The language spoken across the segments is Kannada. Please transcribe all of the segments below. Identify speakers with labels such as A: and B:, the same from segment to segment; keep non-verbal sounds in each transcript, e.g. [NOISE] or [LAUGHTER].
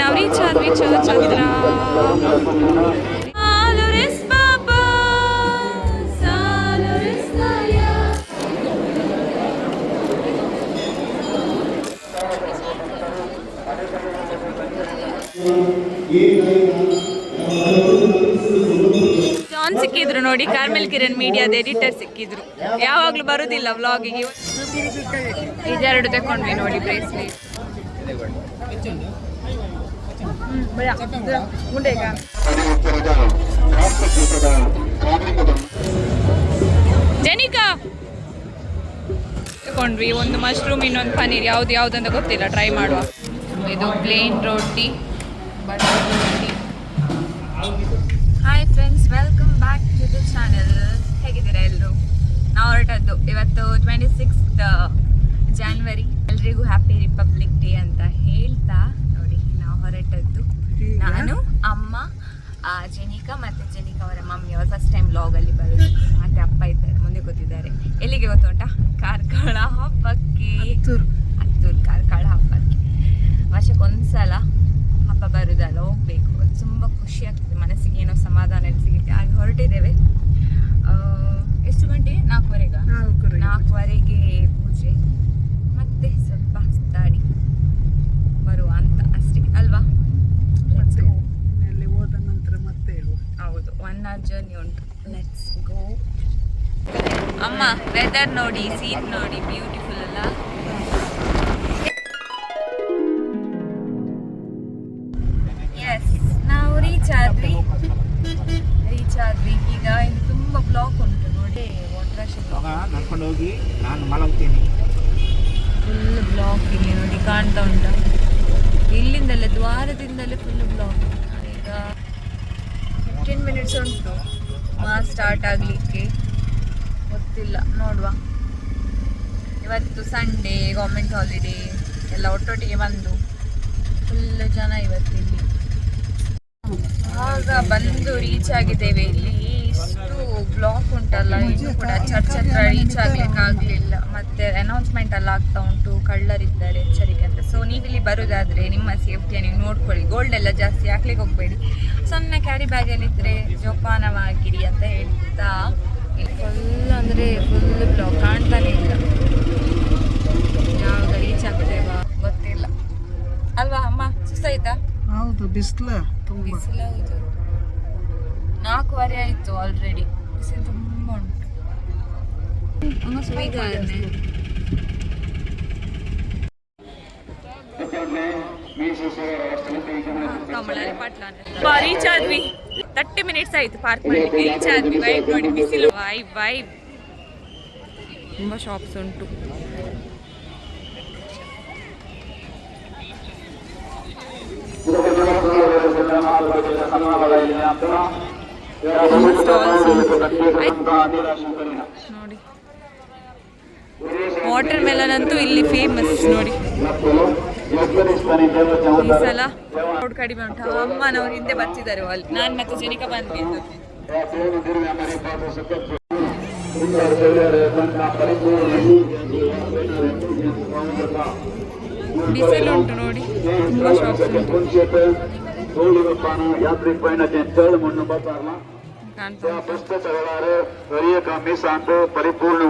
A: ನಾವು ರೀಚ್ ಆದ್ವಿ ಚರ್ಚ್ ಹತ್ರ Salores Papa, Salores Naya. John ಸಿಕ್ಕಿದ್ರು ನೋಡಿ ಕಾರ್ಮೆಲ್ ಕಿರಣ್ ಮೀಡಿಯಾದ ಎಡಿಟರ್ ಸಿಕ್ಕಿದ್ರು. ಯಾವಾಗ್ಲೂ ಬರುದಿಲ್ಲ ವ್ಲಾಗಿಗೆ ಇದೆರಡು ತಕೊಂಡ್ವಿ ನೋಡಿ ಜನಿಕಾ? ತಗೊಂಡ್ವಿ, ಒಂದು ಮಶ್ರೂಮ್ ಇನ್ನೊಂದು ಪನ್ನೀರ್, ಯಾವ್ದು ಯಾವ್ದು ಅಂತ ಗೊತ್ತಿಲ್ಲ ಟ್ರೈ ಮಾಡುವ. ಇದು ಪ್ಲೇನ್ ರೊಟ್ಟಿ ಬಟರ್ ರೊಟ್ಟಿ hi friends welcome back to the channel ಹೇಗಿದ್ದೀರಾ ಎಲ್ಲರೂ ನಾವು ಹೊರಟದ್ದು, ಇವತ್ತು ಟ್ವೆಂಟಿ ಸಿಕ್ಸ್ತ್ ಜಾನ್ವರಿ ಎಲ್ರಿಗೂ ಹ್ಯಾಪಿ ರಿಪಬ್ಲಿಕ್ ಡೇ ಅಂತ ಹೇಳ್ತಾ ಹೊರಟದ್ದು. ನಾನು ಅಮ್ಮ ಆ, ಜೆನಿಕಾ ಮತ್ತೆ ಜೆನಿಕಾ ಅವರ ಮಮ್ಮಿ ಅವ್ರು ಫಸ್ಟ್ ಟೈಮ್ ಅಲ್ಲಿ ಬರೋದು. ಮತ್ತೆ ಅಪ್ಪ ಇದ್ದಾರೆ ಮುಂದೆ ಗೊತ್ತಿದ್ದಾರೆ ಎಲ್ಲಿಗೆ ಗೊತ್ತುಂಟಾ ಕಾರ್ಕಳ ಹಬ್ಬಕ್ಕೆ. ಹತ್ತೂರು. ಕಾರ್ಕಳ ಹಬ್ಬಕ್ಕೆ. ವರ್ಷಕ್ಕೊಂದ್ಸಲ ಹಬ್ಬ ಬರುದಲ್ಲ ಹೋಗ್ಬೇಕು. ಅದು ತುಂಬ ಖುಷಿ ಆಗ್ತದೆ. ಮನಸ್ಸಿಗೆ ಏನೋ ಸಮಾಧಾನ ಸಿಗುತ್ತೆ. ಹಾಗೆ ಹೊರಟಿದ್ದೇವೆ. ಆ, ಎಷ್ಟು ಗಂಟೆ? ನಾಲ್ಕುವರೆಗ? ನಾಲ್ಕುವರೆಗೆ. ಪೂಜೆ. ಮತ್ತೆ ಸ್ವಲ್ಪ ಸುತ್ತಾಡಿ ಬರುವ ಅಂತ ಅಷ್ಟೇ ಅಲ್ವಾ Let's go.
B: ಅಲ್ಲಿ ಹೋದ ನಂತರ ಮತ್ತೆ ಹೇಳುವ
A: ಅವರ್ ಜರ್ನಿ ಉಂಟು. ಲೆಟ್ಸ್ ಗೋ ಅಮ್ಮ ವೆದರ್ ನೋಡಿ ಸೀನ್ ನೋಡಿ ಬ್ಯೂಟಿಫುಲ್ ಅಲ್ಲ? ಎಸ್ ನಾವು ರೀಚ್ ಆದ್ವಿ. ರೀಚ್ ಆದ್ವಿ. ಈಗ ಇಲ್ಲಿ ತುಂಬ ಬ್ಲಾಕ್ ಉಂಟು ನೋಡಿ ವಾಟರ್
B: ನಡ್ಕೊಂಡು ಹೋಗಿ ನಾನು ಮಲಗ್ತೀನಿ.
A: ಫುಲ್ ಬ್ಲಾಕ್ ಇಲ್ಲಿ ನೋಡಿ ಕಾಣ್ತಾ ಉಂಟು. ಇಲ್ಲಿಂದಲೇ ದ್ವಾರದಿಂದಲೇ ಫುಲ್ ಬ್ಲಾಕ್ ಈಗ ಫಿಫ್ಟೀನ್ ಮಿನಿಟ್ಸ್ ಉಂಟು. ಮಾಸ್ ಸ್ಟಾರ್ಟ್ ಆಗಲಿಕ್ಕೆ. ಗೊತ್ತಿಲ್ಲ, ನೋಡುವ. ಇವತ್ತು ಸಂಡೇ ಗೌರ್ಮೆಂಟ್ ಹಾಲಿಡೇ ಎಲ್ಲ ಒಟ್ಟೊಟ್ಟಿಗೆ ಬಂದು. ಫುಲ್ ಜನ ಇವತ್ತು ಇಲ್ಲಿ. ಆಗ ಬಂದು ರೀಚ್ ಆಗಿದ್ದೇವೆ ಇಲ್ಲಿ. ಉಂಟಲ್ಲ ಇನ್ನು ಕೂಡ ಚರ್ಚ್ ಹತ್ರ ರೀಚ್ ಆಗ್ಲಿಕ್ಕೆ ಆಗ್ಲಿಲ್ಲ ಮತ್ತೆ ಅನೌನ್ಸ್ಮೆಂಟ್ ಎಲ್ಲ ಆಗ್ತಾ ಉಂಟು. ಕಳ್ಳರಿದ್ದಾರೆ ಎಚ್ಚರಿಕೆ ಅಂತ. ಸೊ ನೀವು ಇಲ್ಲಿ ಬರೋದಾದ್ರೆ ನಿಮ್ಮ ಸೇಫ್ಟಿಯ ನೀವು ನೋಡ್ಕೊಳ್ಳಿ. ಗೋಲ್ಡ್ ಎಲ್ಲ ಜಾಸ್ತಿ ಹಾಕ್ಲಿಕ್ಕೆ ಹೋಗ್ಬೇಡಿ. ಸಣ್ಣ ಕ್ಯಾರಿ ಬ್ಯಾಗಲ್ಲಿ ಇದ್ರೆ ಜೋಪಾನವಾಗಿರಿ ಅಂತ ಹೇಳ್ತಾ ಫುಲ್ ಅಂದ್ರೆ ಫುಲ್ ಬ್ಲಾಕ್ ಕಾಣ್ತಾನೆ ಇಲ್ಲ. ಯಾವಾಗ ರೀಚ್ ಆಗ್ತೇವಾ ಗೊತ್ತಿಲ್ಲ. ಅಲ್ವಾ ಅಮ್ಮ? ಸುಸ್ತಾಯ್ತಾ
B: ಹೌದು ಬಿಸಿಲು
A: ಬಿಸಿಲು ಹೌದು. ನಾಲ್ಕುವರೆ ಆಯಿತು ಆಲ್ರೆಡಿ ಬಿಸಿಲು ತುಂಬ ಅಮ್ಮ ಸ್ವೀಗಾನೆ ರೀಚ್ ಆದ್ವಿ ತರ್ಟಿ ಮಿನಿಟ್ಸ್ ಆಯ್ತು ಪಾರ್ಕ್ ಮಾಡ್ಲಿಕ್ಕೆ ರೀಚ್ ಆದ್ವಿ ವೈಬ್ ನೋಡಿ ಬಿಸಿಲು ವೈಬ್ ವೈಬ್ ತುಂಬ ಶಾಪ್ಸ್ ಉಂಟು ತುಂಬ ಸ್ಟಾಲ್ಸ್ ಉಂಟು ನೋಡಿ ವಾಟರ್ ಮೆಲನ್ ಅಂತೂ ಇಲ್ಲಿ ಫೇಮಸ್ ನೋಡಿ. ಈ ಸಲ ಕಡಿಮೆ ಉಂಟು. ಅಮ್ಮನವ್ರು ಹಿಂದೆ ಬರ್ತಿದ್ದಾರೆ ಅಲ್ಲಿ. ನಾನು ಮತ್ತೆ ಜನಿಕ ಬಂದ್ವಿ. ಬಿಸಿಲು ಉಂಟು ನೋಡಿ. ತುಂಬಾ ಶಾಪ್ಸ್ ಉಂಟು.
C: ಪುಸ್ತಕಗಳ ಪರಿಪೂರ್ಣ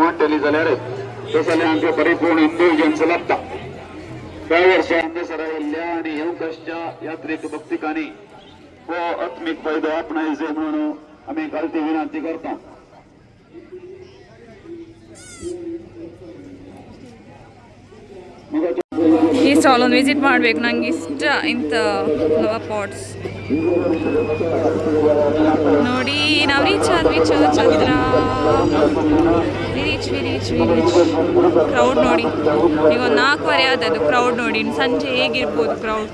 C: चल म्हणून बसला
A: ಕಾಣ್ತಾ
C: त्या
A: ಉಂಟು
C: पुस्तकावर हरिय कामी सांग परिपूर्ण वाटली जाल्यार तसले आमचे परिपूर्ण इंटेलिजन्स लागता त्या वर्षा सरा येयल्ल्या आणि येवकशच्या यात्रेक भक्तिकांनी हो आत्मीक फायदो आपणायचे म्हणून आम्ही कालती विनंती करता
A: ಈ ಸ್ಟಾಲ್ ಒಂದು ವಿಸಿಟ್ ಮಾಡಬೇಕು ನಂಗೆ ಇಷ್ಟ ಇಂಥ ಫ್ಲವರ್ ಪಾಟ್ಸ್ ನೋಡಿ, ನಾವು ರೀಚ್ ಆದ್ವಿ ಚಂದ್ರ. Reach we reach we reach crowd ನೋಡಿ. ಈಗ ಒಂದು ನಾಲ್ಕುವರೆ ಆದದ್ದು ಕ್ರೌಡ್ ನೋಡಿ. ಸಂಜೆ ಹೇಗಿರ್ಬೋದು ಕ್ರೌಡ್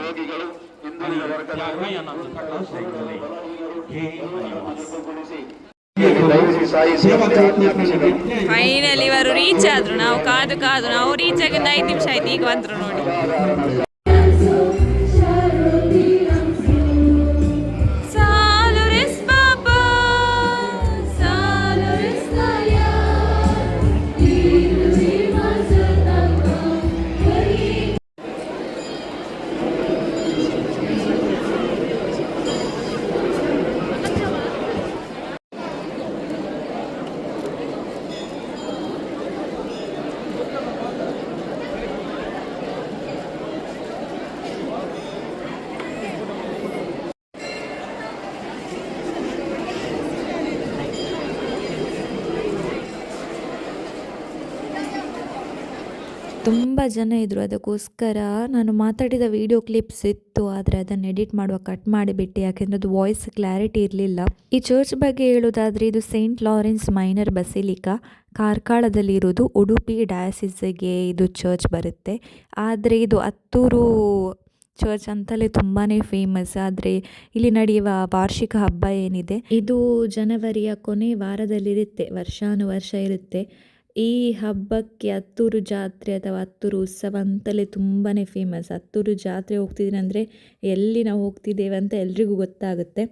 C: ರೋಗಿಗಳು ಹಿಂದುಳಿದ ಮನಸ್ಸು
A: ಫೈನಲಿ ಇವರು ರೀಚ್ ಆದ್ರು. ನಾವು ಕಾದು ಕಾದು, ನಾವು ರೀಚ್ ಆಗಿ ಒಂದು ಐದು ನಿಮಿಷ ಆಯ್ತು, ಈಗ ಬಂದ್ರು ನೋಡಿ.
D: ತುಂಬ ಜನ ಇದ್ದರು ಅದಕ್ಕೋಸ್ಕರ ನಾನು ಮಾತಾಡಿದ ವಿಡಿಯೋ ಕ್ಲಿಪ್ಸ್ ಇತ್ತು. ಆದರೆ ಅದನ್ನು ಎಡಿಟ್ ಮಾಡುವ ಕಟ್ ಮಾಡಿಬಿಟ್ಟು, ಯಾಕೆಂದರೆ ಅದು ವಾಯ್ಸ್ ಕ್ಲಾರಿಟಿ ಇರಲಿಲ್ಲ. ಈ ಚರ್ಚ್ ಬಗ್ಗೆ ಹೇಳೋದಾದರೆ, ಇದು ಸೇಂಟ್ ಲಾರೆನ್ಸ್ ಮೈನರ್ ಬಸಿಲಿಕಾ ಕಾರ್ಕಳದಲ್ಲಿರೋದು ಉಡುಪಿ ಡಯಾಸಿಸ್ಗೆ ಇದು ಚರ್ಚ್ ಬರುತ್ತೆ. ಆದರೆ ಇದು ಹತ್ತೂರು ಚರ್ಚ್ ಅಂತಲೇ ತುಂಬಾ ಫೇಮಸ್ ಆದರೆ ಇಲ್ಲಿ ನಡೆಯುವ ವಾರ್ಷಿಕ ಹಬ್ಬ ಏನಿದೆ, ಇದು ಜನವರಿಯ ಕೊನೆ ವಾರದಲ್ಲಿರುತ್ತೆ. ವರ್ಷಾನುವರ್ಷ ಇರುತ್ತೆ. ಈ ಹಬ್ಬಕ್ಕೆ ಹತ್ತೂರು ಜಾತ್ರೆ ಅಥವಾ ಹತ್ತೂರು ಉತ್ಸವ ಅಂತಲೇ ತುಂಬಾ ಫೇಮಸ್ ಹತ್ತೂರು ಜಾತ್ರೆ ಹೋಗ್ತಿದ್ದೀನಿ ಅಂದರೆ ಎಲ್ಲಿ ನಾವು ಹೋಗ್ತಿದ್ದೇವೆ ಅಂತ ಎಲ್ರಿಗೂ ಗೊತ್ತಾಗುತ್ತೆ.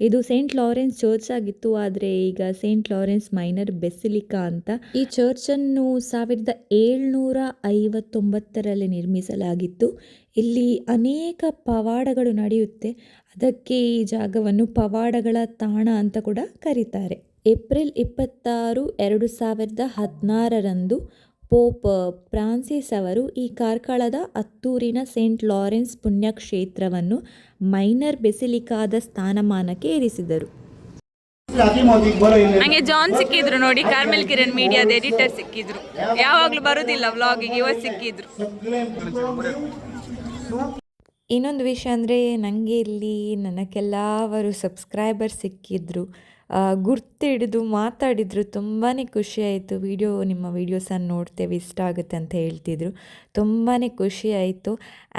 D: ಇದು ಸೇಂಟ್ ಲಾರೆನ್ಸ್ ಚರ್ಚ್ ಆಗಿತ್ತು, ಆದರೆ ಈಗ ಸೇಂಟ್ ಲಾರೆನ್ಸ್ ಮೈನರ್ ಬೆಸಿಲಿಕಾ ಅಂತ ಈ ಚರ್ಚನ್ನು ಸಾವಿರದ ಏಳ್ನೂರ ಐವತ್ತೊಂಬತ್ತರಲ್ಲಿ ನಿರ್ಮಿಸಲಾಗಿತ್ತು. ಇಲ್ಲಿ ಅನೇಕ ಪವಾಡಗಳು ನಡೆಯುತ್ತೆ. ಅದಕ್ಕೆ ಈ ಜಾಗವನ್ನು ಪವಾಡಗಳ ತಾಣ ಅಂತ ಕೂಡ ಕರೀತಾರೆ. ಏಪ್ರಿಲ್ ಇಪ್ಪತ್ತಾರು ಎರಡು ಸಾವಿರದ ಹದಿನಾರರಂದು ಪೋಪ್ ಫ್ರಾನ್ಸಿಸ್ ಅವರು ಈ ಕಾರ್ಕಳದ ಅತ್ತೂರಿನ ಸೇಂಟ್ ಲಾರೆನ್ಸ್ ಪುಣ್ಯಕ್ಷೇತ್ರವನ್ನು ಮೈನರ್ ಬೆಸಿಲಿಕಾದ ಸ್ಥಾನಮಾನಕ್ಕೆ ಏರಿಸಿದರು.
A: ನಂಗೆ ಜಾನ್ ಸಿಕ್ಕಿದ್ರು ನೋಡಿ ಕಾರ್ಮೆಲ್ ಕಿರಣ್ ಮೀಡಿಯಾದ ಎಡಿಟರ್ ಸಿಕ್ಕಿದ್ರು. ಯಾವಾಗ್ಲೂ ಬರುದಿಲ್ಲ ವ್ಲಾಗಿಗೆ ಇವತ್ತು ಸಿಕ್ಕಿದ್ರು.
D: ಇನ್ನೊಂದು ವಿಷಯ ಅಂದರೆ ನನಗೆ ಇಲ್ಲಿ ನನ್ನ ಕೆಲವರು ಸಬ್ಸ್ಕ್ರೈಬರ್ ಸಿಕ್ಕಿದ್ರು. ಗುರ್ತಿಡಿದು ಮಾತಾಡಿದರು ತುಂಬಾ ಖುಷಿ ಆಯಿತು ವಿಡಿಯೋ, ನಿಮ್ಮ ವೀಡಿಯೋಸನ್ನು ನೋಡ್ತೇವೆ, ಇಷ್ಟ ಆಗುತ್ತೆ ಅಂತ ಹೇಳ್ತಿದ್ರು. ತುಂಬಾ ಖುಷಿ ಆಯಿತು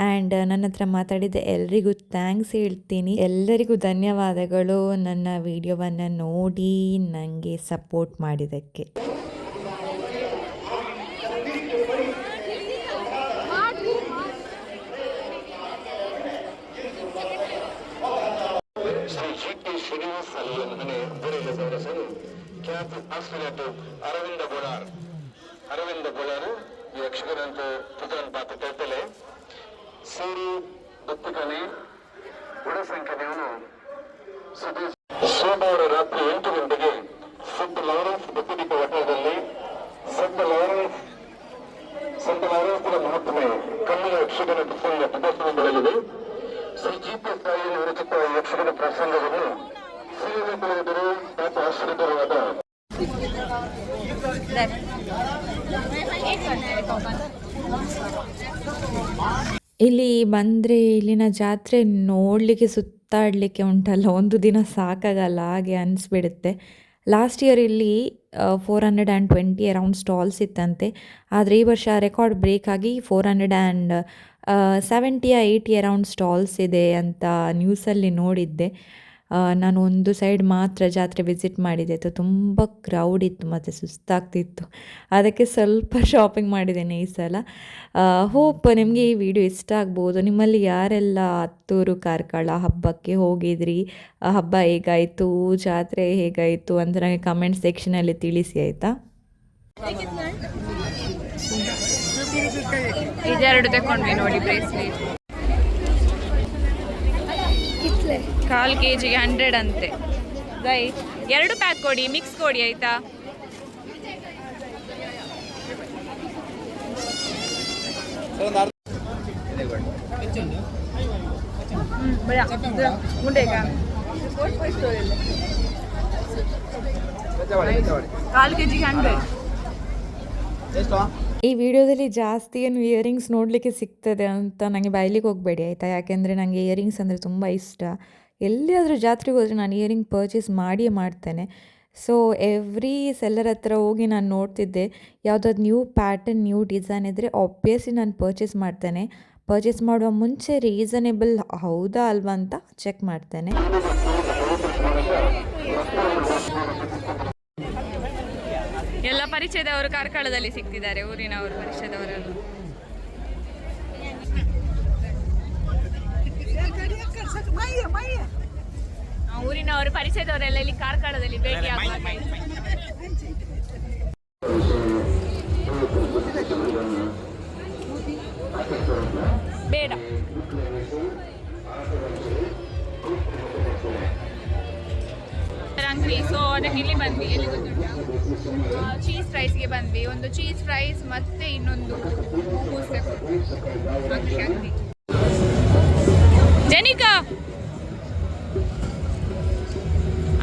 D: ಆ್ಯಂಡ್ ನನ್ನ ಹತ್ರ ಮಾತಾಡಿದ ಎಲ್ರಿಗೂ ಥ್ಯಾಂಕ್ಸ್ ಹೇಳ್ತೀನಿ. ಎಲ್ಲರಿಗೂ ಧನ್ಯವಾದಗಳು ನನ್ನ ವಿಡಿಯೋವನ್ನು ನೋಡಿ ನನಗೆ ಸಪೋರ್ಟ್ ಮಾಡಿದ್ದಕ್ಕೆ.
C: ಆಸ್ಟ್ರೇಲಿಯಾ ಅರವಿಂದ ಬೋಳಾರ್ ಅರವಿಂದ ಬೋಳಾರ್ ಯಕ್ಷಗಾನ ಪುತ್ರನ್ ಪಾತ್ರ ತಪ್ಪಲೆ ಸೇರಿ ಬತ್ತಿಕನೆ ಗುಣಸಂಖ್ಯೆಯನ್ನು ಸೋಮವಾರ ರಾತ್ರಿ ಎಂಟು ಗಂಟೆಗೆ ಸಂತ ಲಾರೆನ್ಸ್ ಬತ್ತಿದೀಪ ವಟದಲ್ಲಿ ಸಂತ ಲಾರೆನ್ಸ್
D: ಬಂದರೆ ಇಲ್ಲಿನ ಜಾತ್ರೆ ನೋಡಲಿಕ್ಕೆ, ಸುತ್ತಾಡಲಿಕ್ಕೆ ಉಂಟಲ್ಲ, ಒಂದು ದಿನ ಸಾಕಾಗಲ್ಲ, ಹಾಗೆ ಅನಿಸ್ಬಿಡುತ್ತೆ. ಲಾಸ್ಟ್ ಇಯರ್ ಇಲ್ಲಿ four hundred and twenty around stalls ಇತ್ತಂತೆ. ಆದರೆ ಈ ವರ್ಷ ರೆಕಾರ್ಡ್ ಬ್ರೇಕ್ ಆಗಿ ಫೋರ್ ಹಂಡ್ರೆಡ್ ಆ್ಯಂಡ್ ಸೆವೆಂಟಿಯ ಏಯ್ಟಿ ಅರೌಂಡ್ ಸ್ಟಾಲ್ಸ್ ಇದೆ ಅಂತ ನ್ಯೂಸಲ್ಲಿ ನೋಡಿದ್ದೆ. ನಾನು ಒಂದು ಸೈಡ್ ಮಾತ್ರ ಜಾತ್ರೆ ವಿಸಿಟ್ ಮಾಡಿದೆ. ತುಂಬ ಕ್ರೌಡ್ ಇತ್ತು, ಮತ್ತು ಸುಸ್ತಾಗ್ತಿತ್ತು. ಅದಕ್ಕೆ ಸ್ವಲ್ಪ [LAUGHS] ಶಾಪಿಂಗ್ ಮಾಡಿದ್ದೇನೆ ಈ ಸಲ. ಹೋಪ್ ನಿಮಗೆ ಈ ವಿಡಿಯೋ ಇಷ್ಟ ಆಗ್ಬೋದು. ನಿಮ್ಮಲ್ಲಿ ಯಾರೆಲ್ಲ ಹತ್ತೂರು ಕಾರ್ಕಳ ಹಬ್ಬಕ್ಕೆ ಹೋಗಿದ್ರಿ? ಹಬ್ಬ ಹೇಗಾಯಿತು? ಜಾತ್ರೆ ಹೇಗಾಯಿತು? ಅಂತ ನನಗೆ ಕಮೆಂಟ್ ಸೆಕ್ಷನಲ್ಲಿ ತಿಳಿಸಿ, ಆಯಿತಾ?
A: ಇದೆರಡು ತಗೊಂಡ್ವಿ ನೋಡಿ ಬ್ರೇಸ್ಲೆಟ್ ಕಾಲ್ ಕೆ ಜಿಗೆ ಹಂಡ್ರೆಡ್ ಅಂತೆ. ಗೈ ಎರಡು ಪ್ಯಾಕ್ ಕೊಡಿ ಮಿಕ್ಸ್ ಕೊಡಿ ಆಯ್ತಾ? ಕಾಲು ಕೆ ಜಿಗೆ ಹಂಡ್ರೆಡ್
D: ಈ ವಿಡಿಯೋದಲ್ಲಿ ಜಾಸ್ತಿ ಏನು ಇಯರಿಂಗ್ಸ್ ನೋಡಲಿಕ್ಕೆ ಸಿಗ್ತದೆ ಅಂತ ನನಗೆ ಬಾಯ್ಲಿಕ್ಕೆ ಹೋಗಬೇಡಿ, ಆಯಿತಾ? ಯಾಕೆಂದರೆ ನನಗೆ ಇಯರಿಂಗ್ಸ್ ಅಂದರೆ ತುಂಬ ಇಷ್ಟ. ಎಲ್ಲಿಯಾದರೂ ಜಾತ್ರೆಗೆ ಹೋದರೆ ನಾನು ಇಯರಿಂಗ್ ಪರ್ಚೇಸ್ ಮಾಡಿಯೇ ಮಾಡ್ತೇನೆ. ಸೊ ಎವ್ರಿ ಸೆಲ್ಲರ್ ಹತ್ರ ಹೋಗಿ ನಾನು ನೋಡ್ತಿದ್ದೆ ಯಾವುದಾದ್ರು ನ್ಯೂ ಪ್ಯಾಟರ್ನ್ ನ್ಯೂ ಡಿಸೈನ್ ಇದ್ದರೆ ಆಬ್ವಿಯಸ್ಲಿ ನಾನು ಪರ್ಚೇಸ್ ಮಾಡ್ತೇನೆ. ಪರ್ಚೇಸ್ ಮಾಡುವ ಮುಂಚೆ ರೀಸನೇಬಲ್ ಹೌದಾ ಅಲ್ವಾ ಅಂತ ಚೆಕ್ ಮಾಡ್ತೇನೆ.
A: ಪರಿಚಯದವರು ಕಾರ್ಕಳದಲ್ಲಿ ಸಿಗ್ತಿದ್ದಾರೆ ಊರಿನವರು ಪರಿಚಯದವರೆಲ್ಲ ಆ, ಊರಿನವರು ಪರಿಚಯದವರೆಲ್ಲ ಇಲ್ಲಿ ಕಾರ್ಕಳದಲ್ಲಿ ಭೇಟಿ ಬೇಡ. ಅಂಗ್ರಿ ಸೊ ಅದಕ್ಕೆ ಇಲ್ಲಿ ಬಂದ್ವಿ ಎಲ್ಲಿ ಗೊತ್ತುಂಟಾ ಚೀಸ್ ಫ್ರೈಸ್ಗೆ ಬಂದ್ವಿ ಒಂದು ಚೀಸ್ ಫ್ರೈಸ್ ಮತ್ತು ಇನ್ನೊಂದು ಅಂಗಡಿ ಜನಿಕಾ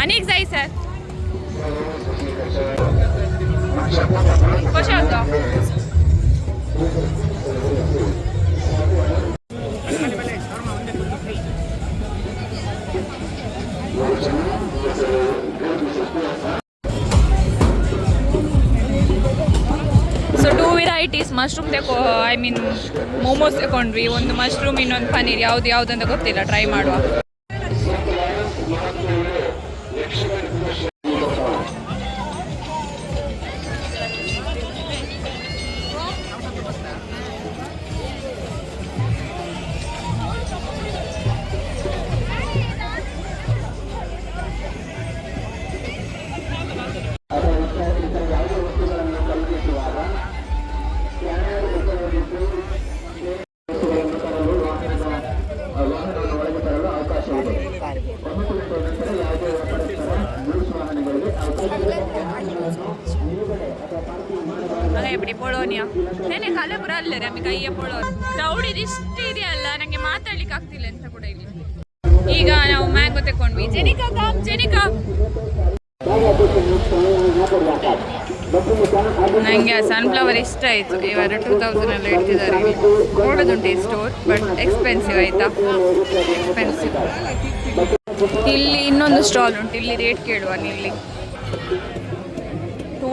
A: ಅನೇಕ ಜಾಯಿ ಸರ್ ಖುಷಿ ಆಗ್ತಾ ಸೊ ಟೂ ವೆರೈಟೀಸ್ ಮಶ್ರೂಮ್ ತಗೋ ಐ ಮೀನ್ ಮೋಮೋಸ್ ತಗೊಂಡ್ವಿ ಒಂದು ಮಶ್ರೂಮ್ ಇನ್ನೊಂದು ಪನ್ನೀರ್ ಯಾವ್ದು ಯಾವ್ದು ಅಂತ ಗೊತ್ತಿಲ್ಲ. ಟ್ರೈ ಮಾಡುವ. ಪೊಳೋನಿಯಾ ನೆನೆ ಕಲಬುರ ಅಲ್ಲ ನಮಗೆ ಕೈಯ ಪೊಳೋ ಕ್ರೌಡ್ ಇದಿಷ್ಟು ಇದೆಯಲ್ಲ ನನಗೆ ಮಾತಾಡ್ಲಿಕ್ಕೆ ಆಗ್ತಿಲ್ಲ ಅಂತ ಕೂಡ ಇಲ್ಲಿ. ಈಗ ನಾವು ಮ್ಯಾಂಗೋ ತಕೊಂಡ್ವಿ ಜನಿಕಾ, ಕಾಮ್, ಜೆನಿಕಾ. ನನಗೆ ಸನ್ಫ್ಲವರ್ ಇಷ್ಟ ಆಯಿತು. ಇವರು ಟೂ ಎಲ್ಲ ಇಡ್ತಿದ್ದಾರೆ ನೋಡೋದುಂಟು ಈ ಸ್ಟೋರ್ ಬಟ್ ಎಕ್ಸ್ಪೆನ್ಸಿವ್ ಆಯ್ತಾ? ಎಕ್ಸ್ಪೆನ್ಸಿವ್ ಇಲ್ಲಿ ಇನ್ನೊಂದು ಸ್ಟಾಲ್ ಉಂಟು. ಇಲ್ಲಿ ರೇಟ್ ಕೇಳುವ ಇಲ್ಲಿ.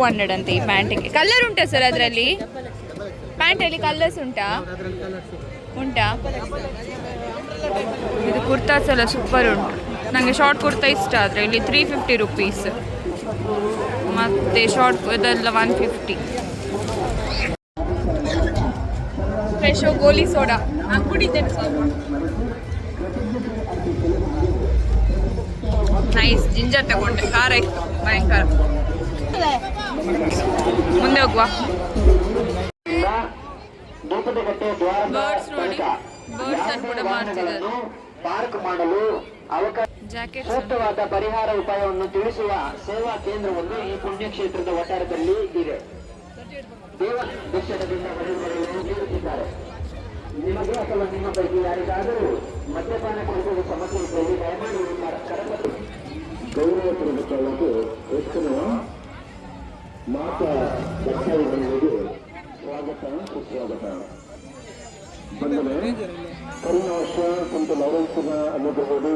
A: ಹಂಡ್ರೆಡ್ ಅಂತ ಈ ಪ್ಯಾಂಟಿಗೆ. ಕಲರ್ ಉಂಟಾ ಸರ್ ಅದರಲ್ಲಿ? ಪ್ಯಾಂಟಲ್ಲಿ ಕಲರ್ಸ್ ಉಂಟಾ? ಉಂಟಾ? ಇದು ಕುರ್ತಾಸ್ ಎಲ್ಲ ಸೂಪರ್ ಉಂಟು. ನನಗೆ ಶಾರ್ಟ್ ಕುರ್ತಾ ಇಷ್ಟ ಆದರೆ, ಇಲ್ಲಿ ತ್ರೀ ಫಿಫ್ಟಿ ರುಪೀಸ್ ಮತ್ತು ಶಾರ್ಟ್ ಇದೆಲ್ಲ ಒನ್ ಫಿಫ್ಟಿ ಫ್ರೆಶೋ ಗೋಲಿ ಸೋಡಾ ನಾನು ಕುಡಿದ್ದೇನೆ ನೈಸ್ ಜಿಂಜರ್ ತಗೊಂಡೆ. ಖಾರ ಇತ್ತು, ಭಯಂಕರ. ಮುಂದೆ ಹೋಗುವ. ಬರ್ಡ್ಸ್ ನೋಡಿ. ಬರ್ಡ್ಸ್ ಅನ್ನು ಕೂಡ ಮಾಡ್ತಿದ್ದಾರೆ.
C: ಪಾರ್ಕ್ ಮಾಡಲು ಅವಕಾಶ ಸೂಕ್ತವಾದ ಪರಿಹಾರ ಉಪಾಯವನ್ನು ತಿಳಿಸುವ ಸೇವಾ ಕೇಂದ್ರವನ್ನು ಈ ಪುಣ್ಯಕ್ಷೇತ್ರದ ವಠಾರದಲ್ಲಿ ಇದೆ. ದೇವ ದರ್ಶನದಿಂದ ಹೊರಬರಲು ನೀಡುತ್ತಿದ್ದಾರೆ ನಿಮಗೆ ಅಥವಾ ನಿಮ್ಮ ಪೈಕಿ ಯಾರಿಗಾದರೂ ಮದ್ಯಪಾನ ಕುರಿತ ಸಮಸ್ಯೆ ಇದ್ದಲ್ಲಿ ದಯಮಾಡಿ ನಿಮ್ಮ ಗೌರವ ಗೌರವಪೂರ್ವಕವಾಗಿ ಹೆಚ್ಚಿನ ಮಾತ ಭಕ್ತಾದಿಗಳಿಗೆ ಸ್ವಾಗತ ಸುಸ್ವಾಗತ. ಬಂದರೆ ಕರುಣಾಶ ಸಂತ ಲೌರೆನ್ಸಿನ ಅನುಗ್ರಹಗಳು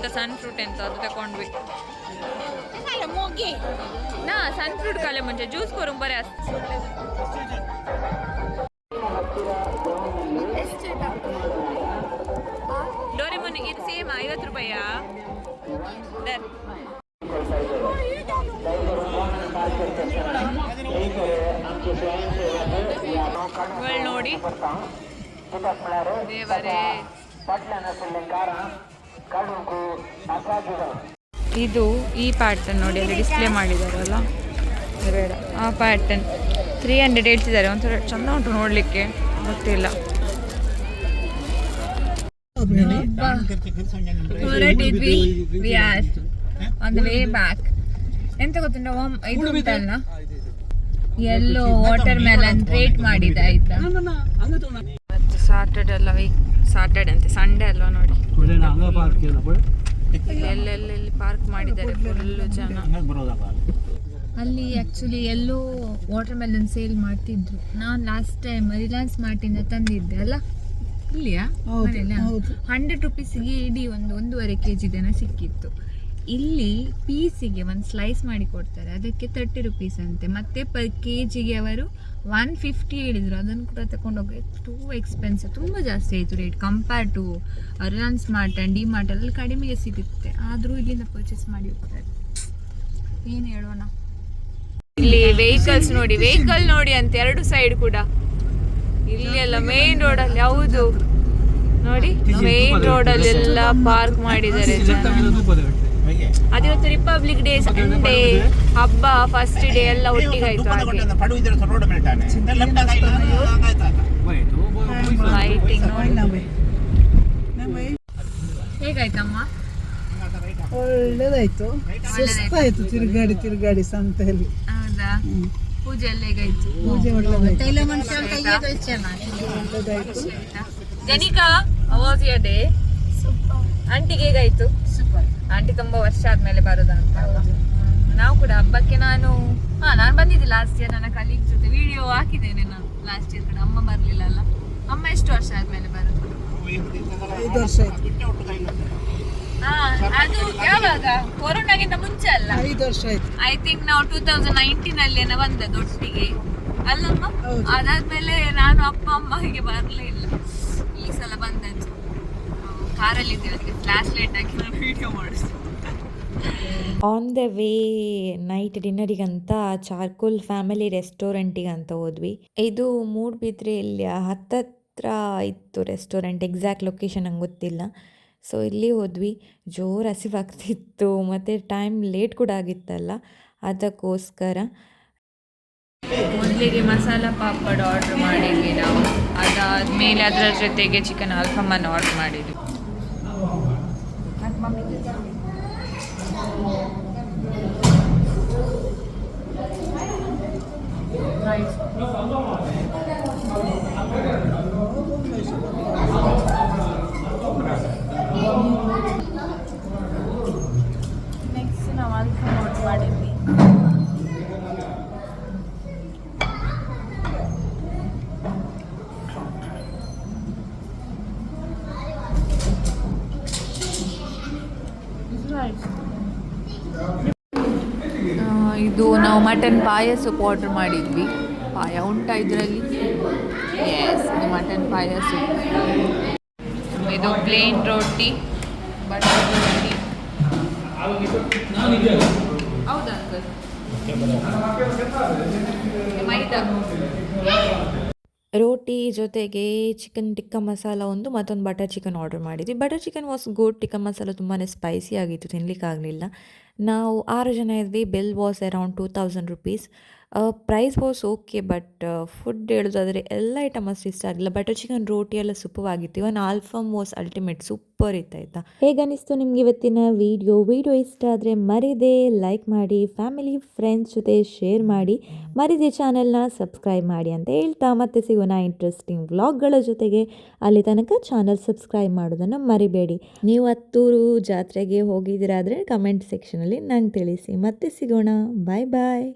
A: ಅಂತ ಸನ್ ಫ್ರೂಟ್ ಅಂತ ಅದು ತಕೊಂಡ್ವಿ ನಾ ಸನ್ ಫ್ರೂಟ್ ಕಾಲೆ ಮುಂಚೆ ಜ್ಯೂಸ್ ಕೊರು ಬರೇ ಅಷ್ಟು ಡೋರೆಮೋನ್ ಇದು ಸೇಮ್ ಐವತ್ತು ರೂಪಾಯಾ ನೋಡಿ ದೇವರೇ ಇದು ಈ ಪ್ಯಾಟರ್ನ್ ನೋಡಿ ಅಲ್ಲಿ ಡಿಸ್ಪ್ಲೇ ಮಾಡಿದಾರಲ್ಲ? ಬೇಡ. ಆ ಪ್ಯಾಟರ್ನ್ ತ್ರೀ ಹಂಡ್ರೆಡ್ ಹೇಳ್ತಿದ್ದಾರೆ. ಒಂಥರ ಚಂದ ಉಂಟು ನೋಡಲಿಕ್ಕೆ. ಗೊತ್ತಿಲ್ಲ. ಹೊರಟಿದ್ವಿ we are on the way back ಎಂತ ಗೊತ್ತುಂಟ? ಒಮ್ ಇದು ಉಂಟಲ್ಲ? ಎಲ್ಲೋ ವಾಟರ್ ಮೆಲನ್ ರೇಟ್ ಮಾಡಿದ ಆಯ್ತಾ? ಮತ್ತು ಸಾಟರ್ಡೆ ಅಲ್ಲ ವೀಕ್ ಸಾಟರ್ಡೆ ಅಂತೆ. ಸಂಡೇ ಅಲ್ವಾ ನೋಡಿ. ಎಲ್ಲೆಲ್ಲೆಲ್ಲಿ ಪಾರ್ಕ್ ಮಾಡಿದ್ದಾರೆ ಫುಲ್ಲು ಜನ. ಅಲ್ಲಿ ಆ್ಯಕ್ಚುಲಿ ಎಲ್ಲೋ ವಾಟರ್ ಮೆಲನ್ ಸೇಲ್ ಮಾಡ್ತಿದ್ರು. ನಾನು ಲಾಸ್ಟ್ ಟೈಮ್ ರಿಲಯನ್ಸ್ ಮಾರ್ಟಿಂದ ತಂದಿದ್ದೆ ಅಲ್ಲ? ಇಲ್ಲಿಯಾ? ಹಂಡ್ರೆಡ್ ರುಪೀಸ್ಗೆ ಇಡೀ ಒಂದು ಒಂದೂವರೆ ಕೆ ಜಿದೇನ ಸಿಕ್ಕಿತ್ತು. ಇಲ್ಲಿ ಪೀಸಿಗೆ ಒಂದು ಸ್ಲೈಸ್ ಮಾಡಿ ಕೊಡ್ತಾರೆ. ಅದಕ್ಕೆ ತರ್ಟಿ ರುಪೀಸ್ ಅಂತೆ. ಮತ್ತೆ ಪರ್ ಕೆ ಜಿಗೆ ಅವರು ಒನ್ ಫಿಫ್ಟಿ ಹೇಳಿದರು. ಅದನ್ನು ಕೂಡ ತಗೊಂಡೋಗಿ ಟೂ ಎಕ್ಸ್ಪೆನ್ಸಿವ್ ತುಂಬ ಜಾಸ್ತಿ ಆಯಿತು rate compare to Reliance Mart and D Mart ಅಲ್ಲಿ ಕಡಿಮೆಗೆ ಸಿಗುತ್ತೆ. ಆದರೂ ಇಲ್ಲಿಂದ ಪರ್ಚೇಸ್ ಮಾಡಿ ಹೋಗ್ತಾರೆ. ಏನು ಹೇಳೋಣ? ಇಲ್ಲಿ ವೆಹಿಕಲ್ಸ್ ನೋಡಿ ವೆಹಿಕಲ್ ನೋಡಿ ಅಂತ ಎರಡು ಸೈಡ್ ಕೂಡ. ಇಲ್ಲಿ ಎಲ್ಲ ಮೇನ್ ರೋಡ್ ಅಲ್ಲಿ, ಹೌದು. ನೋಡಿ ಮೇನ್ ರೋಡ್ ಅಲ್ಲಿ ಎಲ್ಲ ಪಾರ್ಕ್ ಮಾಡಿದ್ದಾರೆ ಅದಿವತ್ತು ರಿಪಬ್ಲಿಕ್ ಡೇ ಸಂಡೇ ಹಬ್ಬ ಫಸ್ಟ್ ಡೇ ಎಲ್ಲ ಒಟ್ಟಿಗೆ ಆಯ್ತು ಹಾಗೆ. ಹೇಗಾಯ್ತಮ್ಮ?
B: ಒಳ್ಳೇದಾಯ್ತು. ಸುಸ್ತಾಯ್ತು ತಿರುಗಾಡಿ ತಿರುಗಾಡಿ ಸಂತೆಯಲ್ಲಿ.
A: ಹೌದಾ? ಪೂಜೆ ಎಲ್ಲ ಹೇಗಾಯ್ತು?
B: ಪೂಜೆ ಒಳ್ಳೇದಾಯ್ತು.
A: ಜನಿಕಾ ಅವಾಜ್ ಯರ್ ಡೇ ಆಂಟಿಗೆ ಹೇಗಾಯ್ತು? ಆಂಟಿ ತುಂಬಾ ವರ್ಷ ಆದ್ಮೇಲೆ ಬರೋದಂತ. ಅಂತ ನಾವು ಕೂಡ ಹಬ್ಬಕ್ಕೆ ನಾನು ಹಾ ನಾನು ಬಂದಿದ್ದೆ ಲಾಸ್ಟ್ ಇಯರ್ ನನ್ನ ಕಲೀಗ್ ಜೊತೆ ವಿಡಿಯೋ ಹಾಕಿದ್ದೇನೆ ನಾನು ಲಾಸ್ಟ್ ಇಯರ್ ಕೂಡ. ಅಮ್ಮ ಬರ್ಲಿಲ್ಲ ಅಲ್ಲ. ಅಮ್ಮ ಎಷ್ಟು ವರ್ಷ ಆದ್ಮೇಲೆ ಬರುದು? ಅದು ಯಾವಾಗ? ಕೊರೋನಾಗಿಂತ ಮುಂಚೆ ಅಲ್ಲ?
B: ಐದು ವರ್ಷ ಆಯ್ತು.
A: ಐ ಥಿಂಕ್ ನಾವು ಟೂ ತೌಸಂಡ್ ನೈನ್ಟೀನ್ ಅಲ್ಲೇನ ಬಂದೆ ಒಟ್ಟಿಗೆ. ಅಲ್ಲಮ್ಮ. ಅದಾದ್ಮೇಲೆ ನಾನು ಅಪ್ಪ ಅಮ್ಮ ಹೀಗೆ ಬರಲೇ ಇಲ್ಲ ಈ ಸಲ ಬಂದದ್ದು. ಕಾರಲ್ಲಿ ಇದ್ದೇವೆ ಅದಕ್ಕೆ ಫ್ಲಾಶ್ ಲೈಟ್ ಹಾಕಿ ನಾನು ವಿಡಿಯೋ ಮಾಡಿಸ್ತೀನಿ
D: ಆನ್ ದ ವೇ ನೈಟ್ ಡಿನ್ನರಿಗಂತ ಚಾರ್ಕೋಲ್ ಫ್ಯಾಮಿಲಿ ರೆಸ್ಟೋರೆಂಟಿಗೆ ಅಂತ ಹೋದ್ವಿ. ಇದು ಮೂಡ್ಬಿದ್ರೆಯಲ್ಲಿ ಹತ್ತತ್ರ ಇತ್ತು ರೆಸ್ಟೋರೆಂಟ್ ಎಕ್ಸಾಕ್ಟ್ ಲೊಕೇಶನ್ ನಂಗೆ ಗೊತ್ತಿಲ್ಲ. ಸೊ ಇಲ್ಲಿ ಹೋದ್ವಿ. ಜೋರು ಹಸಿವಾಗ್ತಿತ್ತು ಮತ್ತು ಟೈಮ್ ಲೇಟ್ ಕೂಡ ಆಗಿತ್ತಲ್ಲ ಅದಕ್ಕೋಸ್ಕರ.
A: ಮೊದಲಿಗೆ ಮಸಾಲ ಪಾಪಡ್ ಆರ್ಡರ್ ಮಾಡಿದ್ವಿ ನಾವು. ಅದಾದ್ಮೇಲೆ ಅದರ ಜೊತೆಗೆ ಚಿಕನ್ ಅಲ್ಫಮನ್ ಆರ್ಡರ್ ಮಾಡಿದ್ವಿ. ನೆಕ್ಸ್ಟ್ ನಾವು ಅಲ್ಫಮ್ ಆರ್ಡರ್ ಮಾಡಿದ್ವಿ ಆ, ಇದು ನಾವು ಮಟನ್ ಪಾಯ ಸೂಪ್ ಆರ್ಡರ್ ಮಾಡಿದ್ವಿ. ಪಾಯ ಉಂಟಾ ಇದರಲ್ಲಿ? ಎಸ್ ಮಟನ್ ಪಾಯಸ. ಇದು ಪ್ಲೇನ್ ರೊಟ್ಟಿ ಬಟರ್ ರೊಟ್ಟಿ ಹೌದಾ ಅಂಕಲ್ ಮೈದಾ
D: ರೋಟಿ ಜೊತೆಗೆ ಚಿಕನ್ ಟಿಕ್ಕ ಮಸಾಲ ಒಂದು, ಮತ್ತೊಂದು ಬಟರ್ ಚಿಕನ್ ಆರ್ಡರ್ ಮಾಡಿದ್ವಿ. Butter chicken was good tikka masala ತುಂಬಾ ಸ್ಪೈಸಿ ಆಗಿತ್ತು ತಿನ್ನಲಿಕ್ಕಾಗಲಿಲ್ಲ ನಾವು ಆರು ಜನ ಇದ್ವಿ. Bill was around two thousand rupees price was okay but food ಹೇಳೋದಾದರೆ ಎಲ್ಲ ಐಟಮ್ ಅಷ್ಟು ಇಷ್ಟ ಆಗಿಲ್ಲ ಬಟರ್ ಚಿಕನ್ ರೋಟಿ ಎಲ್ಲ ಸೂಪವಾಗಿತ್ತು ಇವನ್ ಆಲ್ಫಮ್ ವಾಸ್ ಅಲ್ಟಿಮೇಟ್ ಸೂಪರ್ ಇತ್ತು ಆಯಿತಾ? ಹೇಗನಿಸ್ತು ನಿಮಗೆ ಇವತ್ತಿನ ವೀಡಿಯೋ ವೀಡಿಯೋ ಇಷ್ಟ ಆದರೆ ಮರಿದೆ ಲೈಕ್ ಮಾಡಿ ಫ್ಯಾಮಿಲಿ ಫ್ರೆಂಡ್ಸ್ ಜೊತೆ ಶೇರ್ ಮಾಡಿ ಮರಿದೆ ಚಾನೆಲ್ನ ಸಬ್ಸ್ಕ್ರೈಬ್ ಮಾಡಿ ಅಂತ ಹೇಳ್ತಾ ಮತ್ತೆ ಸಿಗೋಣ ಇಂಟ್ರೆಸ್ಟಿಂಗ್ ವ್ಲಾಗ್ಗಳ ಜೊತೆಗೆ. ಅಲ್ಲಿ ತನಕ ಚಾನಲ್ ಸಬ್ಸ್ಕ್ರೈಬ್ ಮಾಡೋದನ್ನು ಮರಿಬೇಡಿ. ನೀವು ಹತ್ತೂರು ಜಾತ್ರೆಗೆ ಹೋಗಿದ್ದೀರಾದರೆ ಕಮೆಂಟ್ ಸೆಕ್ಷನಲ್ಲಿ ನಂಗೆ ತಿಳಿಸಿ. ಮತ್ತೆ ಸಿಗೋಣ. ಬಾಯ್ ಬಾಯ್